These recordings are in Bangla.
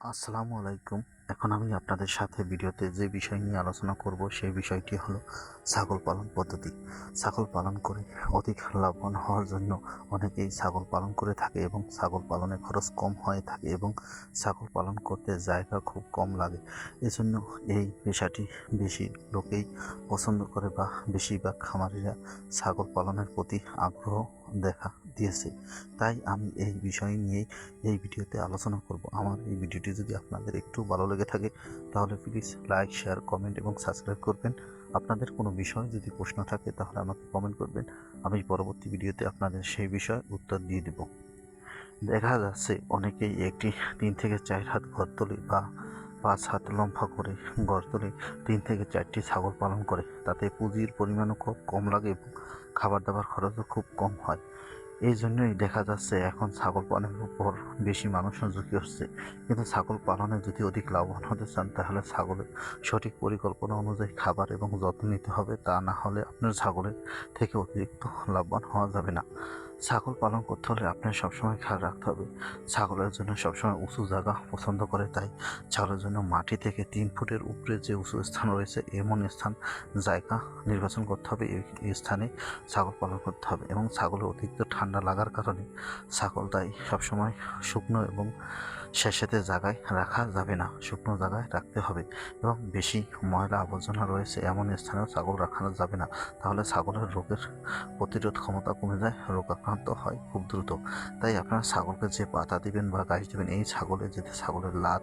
আসসালামু আলাইকুম। এখন আমি আপনাদের সাথে ভিডিওতে যে বিষয় নিয়ে আলোচনা করব, সেই বিষয়টি হলো ছাগল পালন পদ্ধতি। ছাগল পালন করে অধিক লাভবান হওয়ার জন্য অনেকেই ছাগল পালন করে থাকে এবং ছাগল পালনে খরচ কম হয়ে থাকে এবং ছাগল পালন করতে জায়গা খুব কম লাগে। এজন্য এই পেশাটি বেশি লোকেই পছন্দ করে বা বেশিরভাগ খামারিরা ছাগল পালনের প্রতি আগ্রহ দেখা দিয়েছে। তাই আমি এই বিষয় নিয়েই এই ভিডিওতে আলোচনা করব। আমার এই ভিডিওটি যদি আপনাদের একটু ভালো লেগে থাকে, তাহলে প্লিজ লাইক শেয়ার কমেন্ট এবং সাবস্ক্রাইব করবেন। আপনাদের কোনো বিষয় যদি প্রশ্ন থাকে, তাহলে আমাকে কমেন্ট করবেন। আমি পরবর্তী ভিডিওতে আপনাদের সেই বিষয়ে উত্তর দিয়ে দেব। দেখা যাচ্ছে অনেকেই একটি তিন থেকে চার হাত ঘর তোলে বা পাঁচ হাত লম্বা করে ঘর তোলে তিন থেকে চারটি ছাগল পালন করে। তাতে পুঁজির পরিমাণও খুব কম লাগে এবং খাবার দাবার খরচও খুব কম হয়। এই জন্যই দেখা যাচ্ছে এখন ছাগল পালনের উপর বেশি মানুষ ঝুঁকি হচ্ছে। কিন্তু ছাগল পালনে যদি অধিক লাভবান হতে চান, তাহলে ছাগলের সঠিক পরিকল্পনা অনুযায়ী খাবার এবং যত্ন নিতে হবে। তা না হলে আপনার ছাগলের থেকে অতিরিক্ত লাভবান হওয়া যাবে না। ছাগল পালন করতে হলে আপনার সবসময় খেয়াল রাখতে হবে। ছাগলের জন্য সবসময় উঁচু জায়গা পছন্দ করে, তাই ছাগলের জন্য মাটি থেকে তিন ফুটের উপরে যে উঁচু স্থান রয়েছে, এমন স্থান, জায়গা নির্বাচন করতে হবে। এই স্থানে ছাগল পালন করতে হবে এবং ছাগলের অতিরিক্ত ঠান্ডা লাগার কারণে ছাগল তাই সবসময় শুকনো এবং শেষেতে জায়গায় রাখা যাবে না। শুকনো জায়গায় রাখতে হবে এবং বেশি ময়লা আবর্জনা রয়েছে, এমন স্থানেও ছাগল রাখানো যাবে না। তাহলে ছাগলের রোগের প্রতিরোধ ক্ষমতা কমে যায়, রোগ আক্রান্ত হয় খুব দ্রুত। তাই আপনারা ছাগলকে যে পাতা দিবেন বা গাছ দিবেন, এই ছাগলে যাতে ছাগলের লাত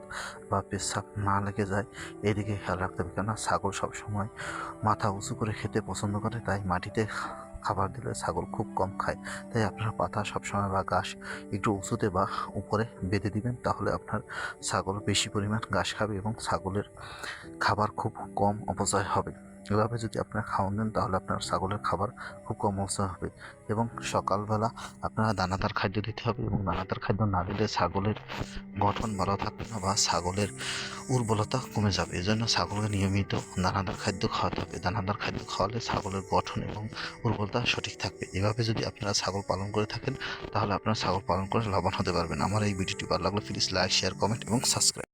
বা পেশাব না লেগে যায়, এদিকে খেয়াল রাখতে হবে। কেননা ছাগল সবসময় মাথা উঁচু করে খেতে পছন্দ করে, তাই মাটিতে খাবার দিলে ছাগল খুব কম খায়। তাই আপনার পাতা সবসময় বা ঘাস একটু উঁচুতে বা উপরে বেঁধে দিবেন, তাহলে আপনার ছাগল বেশি পরিমাণ ঘাস খাবে এবং ছাগলের খাবার খুব কম অপচয় হবে। এভাবে যদি আপনারা খাওয়ান দেন, তাহলে আপনার ছাগলের খাবার খুব কম অপচয় হবে। এবং সকালবেলা আপনারা দানাদার খাদ্য দিতে হবে এবং দানাদার খাদ্য না দিলে ছাগলের গঠন ভালো থাকবে না বা ছাগলের উর্বরতা কমে যাবে। এই জন্য ছাগলকে নিয়মিত দানাদার খাদ্য খাওয়াতে হবে। দানাদার খাদ্য খাওয়ালে ছাগলের গঠন এবং উর্বরতা সঠিক থাকবে। এভাবে যদি আপনারা ছাগল পালন করে থাকেন, তাহলে আপনারা ছাগল পালন করে লাভবান হতে পারবেন। আমার এই ভিডিওটি ভালো লাগলে প্লিজ লাইক শেয়ার কমেন্ট এবং সাবস্ক্রাইব